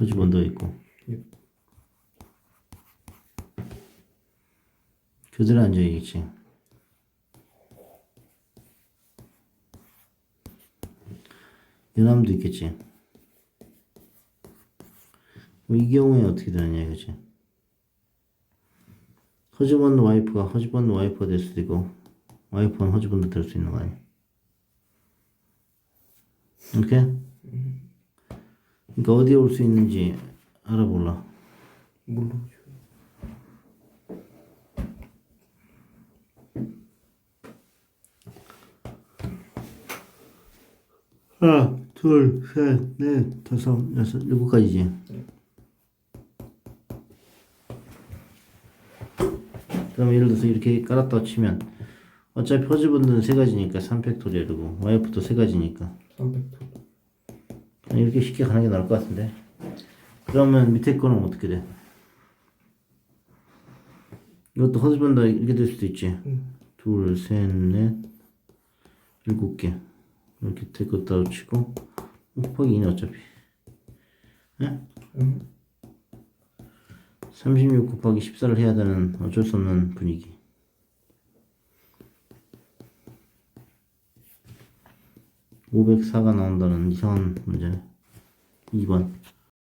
허즈번 더 있고. 예. 그대로 앉아야겠지. 연함도 있겠지. 이 경우에 어떻게 되느냐 이거지. 허즈번드 와이프가 허즈번드 와이프가 될 수도 있고 와이프는 허즈번드 될 수 있는 거 아니야. 오케이? 그러니까 어디에 올 수 있는지 알아볼라. 모르죠. 하나, 둘, 셋, 넷, 다섯, 여섯, 일곱 가지지. 그러면 예를 들어서 이렇게 깔았다 치면 어차피 허즈번드는 세 가지니까 3팩토리얼이고 와이프도 세 가지니까 300도. 그냥 이렇게 쉽게 가는 게 나을 것 같은데 그러면 밑에 거는 어떻게 돼? 이것도 허즈번드 이렇게 될 수도 있지 둘, 셋, 넷, 일곱 개 이렇게 될것 따로 치고 곱하기 2네 어차피 예? 응. 36 곱하기 14를 해야 되는 어쩔 수 없는 분위기. (504가) 나온다는 이상한 문제네 (2번)